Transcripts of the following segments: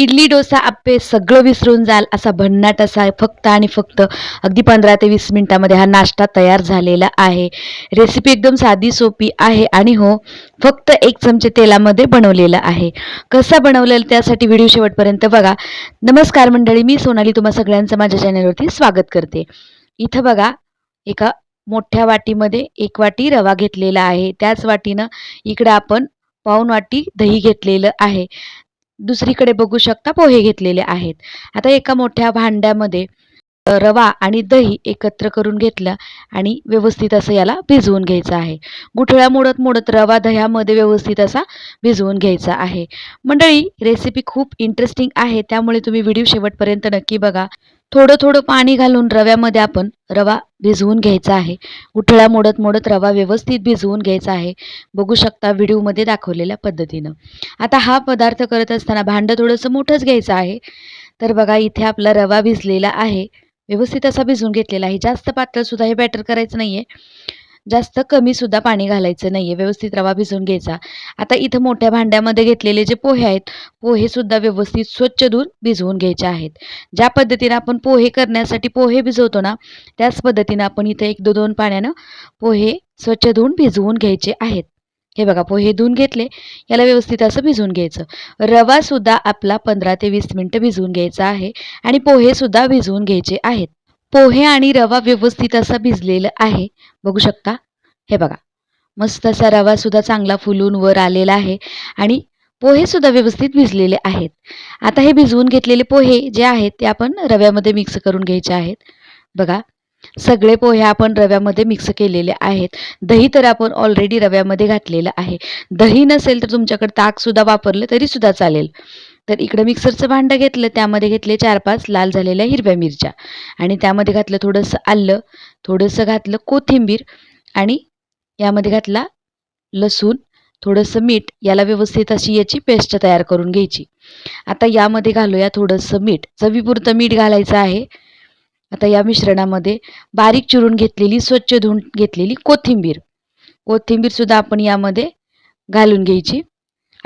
इडली डोसा आप्पे सगळं विसरून जाल असा भन्नाट असा फक्त आणि फक्त अगदी पंधरा ते वीस मिनटामध्ये हा नाश्ता तयार झालेला आहे. रेसिपी एकदम साधी सोपी आहे आणि हो फक्त एक चमचे तेलामध्ये बनवलेलं आहे. कसा बनवलेलं त्यासाठी व्हिडिओ शेवटपर्यंत बघा. नमस्कार मंडळी मी सोनाली. तुम्हा सगळ्यांचं माझ्या चॅनलवरती स्वागत करते. इथं बघा एका मोठ्या वाटीमध्ये एक वाटी रवा घेतलेला आहे. त्याच वाटीनं इकडं आपण पाऊण वाटी दही घेतलेलं आहे. दुसरीकडे बघू शकता पोहे घेतलेले आहेत. आता एका मोठ्या भांड्यामध्ये रवा आणि दही एकत्र करून घेतलं आणि व्यवस्थित असं याला भिजवून घ्यायचं आहे. गुठळ्या मोडत मोडत रवा दह्यामध्ये व्यवस्थित असा भिजवून घ्यायचा आहे. मंडळी रेसिपी खूप इंटरेस्टिंग आहे त्यामुळे तुम्ही व्हिडिओ शेवटपर्यंत नक्की बघा. थोडं थोडं पाणी घालून रव्यामध्ये आपण रवा भिजवून घ्यायचा आहे. उठळा मोडत मोडत रवा व्यवस्थित भिजवून घ्यायचा आहे. बघू शकता व्हिडिओमध्ये दाखवलेल्या पद्धतीनं. आता हा पदार्थ करत असताना भांडं थोडंसं मोठंच घ्यायचं आहे. तर बघा इथे आपला रवा भिजलेला आहे. व्यवस्थित असा भिजवून घेतलेला आहे. जास्त पातळसुद्धा हे बॅटर करायचं नाही आहे जास्त कमीसुद्धा पाणी घालायचं नाही आहे व्यवस्थित रवा भिजवून घ्यायचा. आता इथं मोठ्या भांड्यामध्ये घेतलेले जे पोहे आहेत पोहेसुद्धा व्यवस्थित स्वच्छ धुवून भिजवून घ्यायचे आहेत. ज्या पद्धतीनं आपण पोहे करण्यासाठी पोहे भिजवतो ना त्याच पद्धतीनं आपण इथं एक दो दोन पाण्यानं पोहे स्वच्छ धुवून भिजवून घ्यायचे आहेत. हे बघा पोहे धुवून घेतले याला व्यवस्थित असं भिजवून घ्यायचं. रवासुद्धा आपला पंधरा ते वीस मिनटं भिजवून घ्यायचा आहे आणि पोहेसुद्धा भिजवून घ्यायचे आहेत. पोहे आणि रवा व्यवस्थित असा भिजलेला आहे. बघू शकता? हे बघा. मस्त असा रवासुद्धा चांगला फुलून वर आलेला आहे आणि पोहेसुद्धा व्यवस्थित भिजलेले आहेत. आता हे भिजवून घेतलेले पोहे जे आहेत ते आपण रव्यामध्ये मिक्स करून घ्यायचे आहेत. बघा. सगळे पोहे आपण रव्यामध्ये मिक्स केलेले आहेत. दही तर आपण ऑलरेडी रव्यामध्ये घातलेलं आहे. दही नसेल तर तुमच्याकडे ताकसुद्धा वापरलं तरीसुद्धा चालेल. तर इकडं मिक्सरचं भांडं घेतलं त्यामध्ये घेतले चार पाच लाल झालेल्या हिरव्या मिरच्या. आणि त्यामध्ये घातलं थोडंसं आलं थोडंसं घातलं कोथिंबीर आणि यामध्ये घातला लसूण थोडंसं मीठ. याला व्यवस्थित अशी याची पेस्ट तयार करून घ्यायची. आता यामध्ये घालूया थोडंसं मीठ. चवीपुरतं मीठ घालायचं आहे. आता या मिश्रणामध्ये बारीक चिरून घेतलेली स्वच्छ धुवून घेतलेली कोथिंबीर. कोथिंबीरसुद्धा आपण यामध्ये घालून घ्यायची.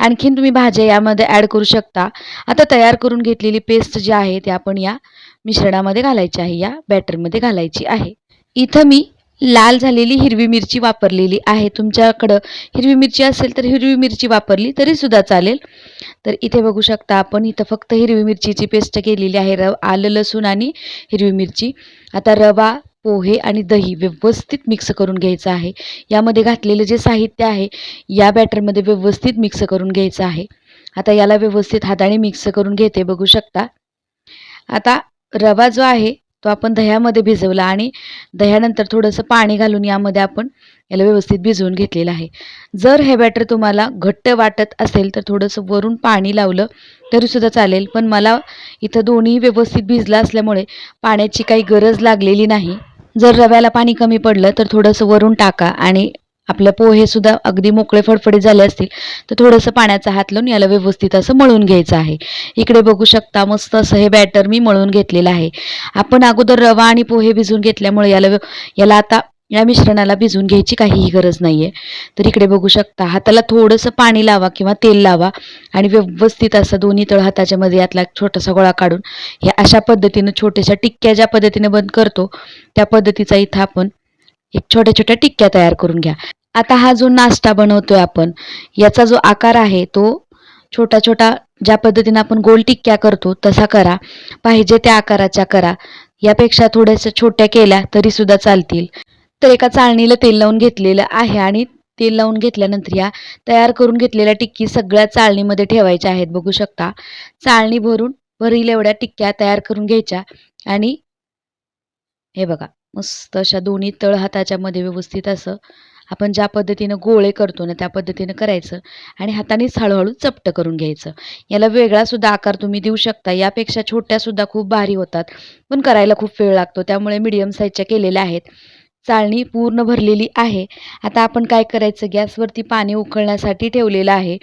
आणखीन तुम्ही भाज्या यामध्ये ॲड करू शकता. आता तयार करून घेतलेली पेस्ट जी आहे ती आपण या मिश्रणामध्ये घालायची आहे या बॅटरमध्ये घालायची आहे. इथं मी लाल झालेली हिरवी मिरची वापरलेली आहे. तुमच्याकडं हिरवी मिरची असेल तर हिरवी मिरची वापरली तरीसुद्धा चालेल. तर इथे बघू शकता आपण इथं फक्त हिरवी मिरचीची पेस्ट केलेली आहे. रव आलं लसूण आणि हिरवी मिरची. आता रवा पोहे आणि दही व्यवस्थित मिक्स करून घ्यायचं आहे. यामध्ये घातलेलं जे साहित्य आहे या बॅटरमध्ये व्यवस्थित मिक्स करून घ्यायचं आहे. आता याला व्यवस्थित हाताने मिक्स करून घेते बघू शकता. आता रवा जो आहे तो आपण दह्यामध्ये भिजवला आणि दह्यानंतर थोडंसं पाणी घालून यामध्ये आपण याला व्यवस्थित भिजवून घेतलेलं आहे. जर हे बॅटर तुम्हाला घट्ट वाटत असेल तर थोडंसं वरून पाणी लावलं तरीसुद्धा चालेल. पण मला इथं दोन्ही व्यवस्थित भिजलं असल्यामुळे पाण्याची काही गरज लागलेली नाही. जर रव्याला पाणी कमी पडलं तर थोडंसं वरून टाका आणि आपलं पोहेसुद्धा अगदी मोकळे फडफडीत झाले असतील तर थोडंसं पाण्याचा हात लावून याला व्यवस्थित असं मळून घ्यायचं आहे. इकडे बघू शकता मस्त असं हे बॅटर मी मळून घेतलेलं आहे. आपण अगोदर रवा आणि पोहे भिजून घेतल्यामुळे याला याला आता या मिश्रणाला भिजवून घ्यायची काहीही गरज नाही आहे तर इकडे बघू शकता हाताला थोडंसं पाणी लावा किंवा तेल लावा आणि व्यवस्थित असं दोन्ही तळ हाताच्या मध्ये यातला छोटासा गोळा काढून ह्या अशा पद्धतीनं छोट्याशा टिक्क्या ज्या पद्धतीने बंद करतो त्या पद्धतीचा इथं आपण एक छोट्या छोट्या टिक्क्या तयार करून घ्या. आता हा जो नाश्ता बनवतोय आपण याचा जो आकार आहे तो छोटा छोटा ज्या पद्धतीनं आपण गोल टिक्क्या करतो तसा करा. पाहिजे त्या आकाराच्या करा. यापेक्षा थोड्याशा छोट्या केल्या तरीसुद्धा चालतील. तर एका चाळणीला तेल लावून घेतलेलं आहे आणि तेल लावून घेतल्यानंतर या तयार करून घेतलेल्या टिक्की सगळ्या चाळणीमध्ये ठेवायच्या आहेत. बघू शकता. चाळणी भरून भरील एवढ्या टिक्क्या तयार करून घ्यायच्या आणि हे बघा मस्त अशा दोन्ही तळ हाताच्या मध्ये व्यवस्थित असं आपण ज्या पद्धतीनं गोळे करतो ना त्या पद्धतीनं करायचं आणि हातानेच हळूहळू चपट करून घ्यायचं. याला वेगळा सुद्धा आकार तुम्ही देऊ शकता. यापेक्षा छोट्या सुद्धा खूप भारी होतात. पण करायला खूप वेळ लागतो. त्यामुळे मीडियम साईजच्या केलेल्या आहेत. चाळणी पूर्ण भरलेली आहे. आता आपण काय करायचं? गॅसवरती पाणी उकळण्यासाठी ठेवलेलं आहे.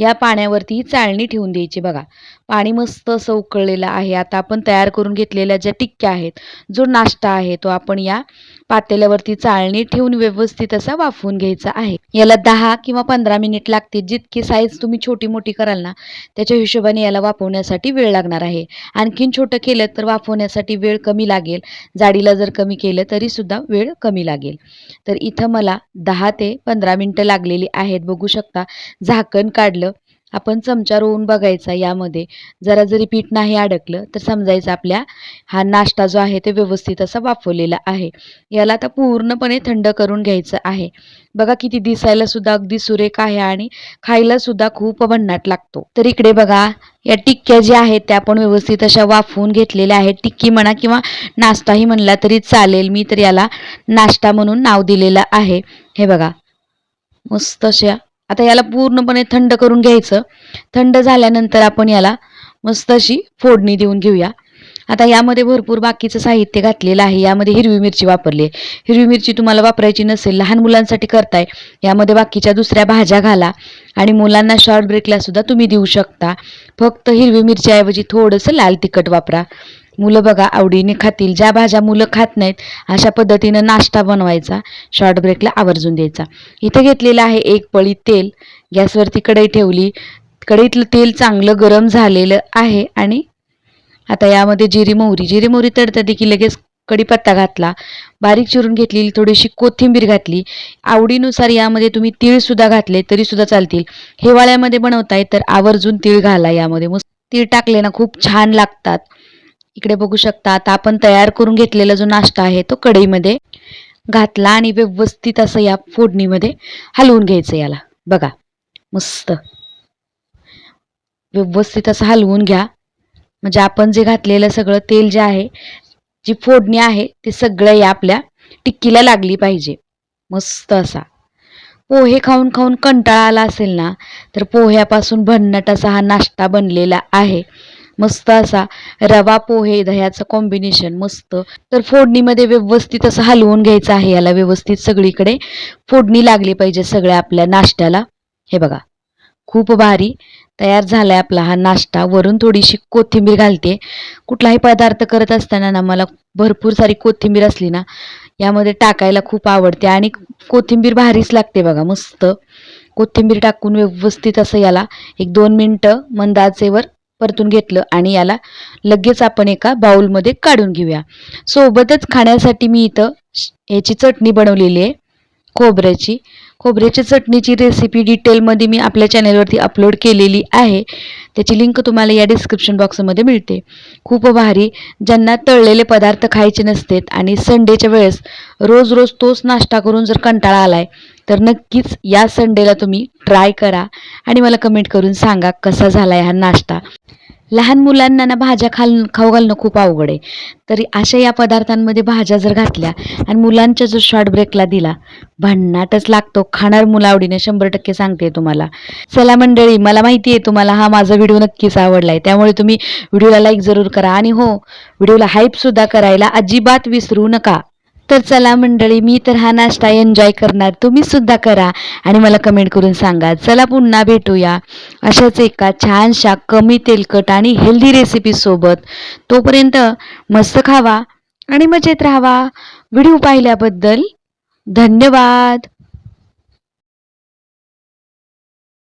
या पाण्यावरती चाळणी ठेवून द्यायची बघा. पाणी मस्त असं उकळलेलं आहे. आता आपण तयार करून घेतलेल्या ज्या टिक्क्या आहेत जो नाश्ता आहे तो आपण या पातेल्यावरती चाळणी ठेवून व्यवस्थित असा वाफवून घ्यायचा आहे. याला दहा किंवा पंधरा मिनिट लागतील. जितकी साईज तुम्ही छोटी मोठी कराल ना त्याच्या हिशोबाने याला वाफवण्यासाठी वेळ लागणार आहे. आणखीन छोटं केलं तर वाफवण्यासाठी वेळ कमी लागेल. जाडीला जर कमी केलं तरीसुद्धा वेळ कमी लागेल. तर इथं मला दहा ते पंधरा मिनटं लागलेली आहेत. बघू शकता झाकण काढलं आपण चमचा रोवून बघायचा यामध्ये. जरा जरी पीठ नाही अडकलं तर समजायचं आपल्या हा नाश्ता जो आहे ते व्यवस्थित असा वाफवलेला आहे. याला आता पूर्णपणे थंड करून घ्यायचं आहे. बघा किती दिसायला सुद्धा अगदी सुरेख आहे आणि खायला सुद्धा खूप भन्नाट लागतो. तर इकडे बघा या टिक्क्या ज्या आहेत त्या आपण व्यवस्थित अशा वाफवून घेतलेल्या आहेत. टिक्की म्हणा किंवा नाश्ताही म्हणला तरी चालेल. मी तर याला नाश्ता म्हणून नाव दिलेलं आहे. हे बघा मस्त अशा आता याला पूर्णपणे थंड करून घ्यायचं. थंड झाल्यानंतर आपण याला मस्त अशी फोडणी देऊन घेऊया. आता यामध्ये भरपूर बाकीचं साहित्य घातलेलं आहे. यामध्ये हिरवी मिरची वापरली आहे. हिरवी मिरची तुम्हाला वापरायची नसेल लहान मुलांसाठी करताय. यामध्ये बाकीच्या दुसऱ्या भाज्या घाला आणि मुलांना शॉर्ट ब्रेकला सुद्धा तुम्ही देऊ शकता. फक्त हिरवी मिरच्याऐवजी थोडंसं लाल तिखट वापरा. मुलं बघा आवडीने खातील. ज्या भाज्या मुलं खात नाहीत अशा पद्धतीनं नाश्ता बनवायचा. शॉर्ट ब्रेकला आवर्जून द्यायचा. इथं घेतलेलं आहे एक पळी तेल. गॅसवरती कढई ठेवली. कढईतलं तेल चांगलं गरम झालेलं आहे आणि आता यामध्ये जिरी मोहरी. जिरी मोहरी तडतडी की लगेच कढीपत्ता घातला. बारीक चिरून घेतलेली थोडीशी कोथिंबीर घातली. आवडीनुसार यामध्ये तुम्ही तीळसुद्धा घातले तरीसुद्धा चालतील. हिवाळ्यामध्ये बनवताय तर आवर्जून तीळ घाला यामध्ये. मग तीळ टाकले ना खूप छान लागतात. इकडे बघू शकता आता आपण तयार करून घेतलेला जो नाश्ता आहे तो कढईमध्ये घातला आणि व्यवस्थित असं या फोडणीमध्ये हलवून घ्यायचं याला. बघा मस्त. व्यवस्थित असं हलवून घ्या. म्हणजे आपण जे घातलेलं सगळं तेल जे आहे जी फोडणी आहे ते सगळं या आपल्या टिक्कीला लागली पाहिजे. मस्त असा. पोहे खाऊन खाऊन कंटाळा आला असेल ना तर पोह्यापासून भन्नट असा हा नाश्ता बनलेला आहे. मस्त असा रवा पोहे दह्याचं कॉम्बिनेशन मस्त. तर फोडणीमध्ये व्यवस्थित असं हलवून घ्यायचं आहे याला व्यवस्थित सगळीकडे. फोडणी लागली पाहिजे सगळ्या आपल्या नाश्त्याला. हे बघा खूप भारी तयार झालाय आपला हा नाश्ता. वरून थोडीशी कोथिंबीर घालते. कुठलाही पदार्थ करत असताना ना मला भरपूर सारी कोथिंबीर असली ना यामध्ये टाकायला खूप आवडते. आणि कोथिंबीर भारीच लागते बघा मस्त. कोथिंबीर टाकून व्यवस्थित असं याला एक दोन मिनटं मंदाचेवर परतून घेतलं आणि याला लगेच आपण एका बाऊलमध्ये काढून घेऊया. सोबतच खाण्यासाठी मी इथं श- याची चटणी बनवलेली आहे खोबऱ्याची. खोबऱ्याच्या चटणीची रेसिपी डिटेलमध्ये मी आपल्या चॅनलवरती अपलोड केलेली आहे. त्याची लिंक तुम्हाला या डिस्क्रिप्शन बॉक्समध्ये मिळते. खूप भारी ज्यांना तळलेले पदार्थ खायचे नसतेत आणि संडेच्या वेळेस रोज रोज तोच नाश्ता करून जर कंटाळा आलाय तर नक्कीच या संडेला तुम्ही ट्राय करा आणि मला कमेंट करून सांगा कसा झाला आहे हा नाश्ता. लहान मुलांना ना भाज्या खाल खाऊ घालणं खूप अवघड आहे. तरी अशा या पदार्थांमध्ये भाज्या जर घातल्या आणि मुलांच्या जर शॉर्ट ब्रेकला दिला भन्नाटच लागतो. खाणार मुलं आवडीने शंभर टक्के सांगते तुम्हाला. चला मंडळी मला माहिती आहे तुम्हाला हा माझा व्हिडिओ नक्कीच आवडला आहे त्यामुळे तुम्ही व्हिडिओला लाईक जरूर करा. आणि हो व्हिडिओला हाईपसुद्धा करायला अजिबात विसरू नका. तर चला मंडळी मी तर हा नाश्ता एन्जॉय करणार. तुम्ही सुद्धा करा आणि मला कमेंट करून सांगा. चला पुन्हा भेटूया. अशाच एका छानशा कमी तेलकट आणि हेल्दी रेसिपीसोबत तोपर्यंत मस्त खावा आणि मजेत राहावा. व्हिडिओ पाहिल्याबद्दल धन्यवाद.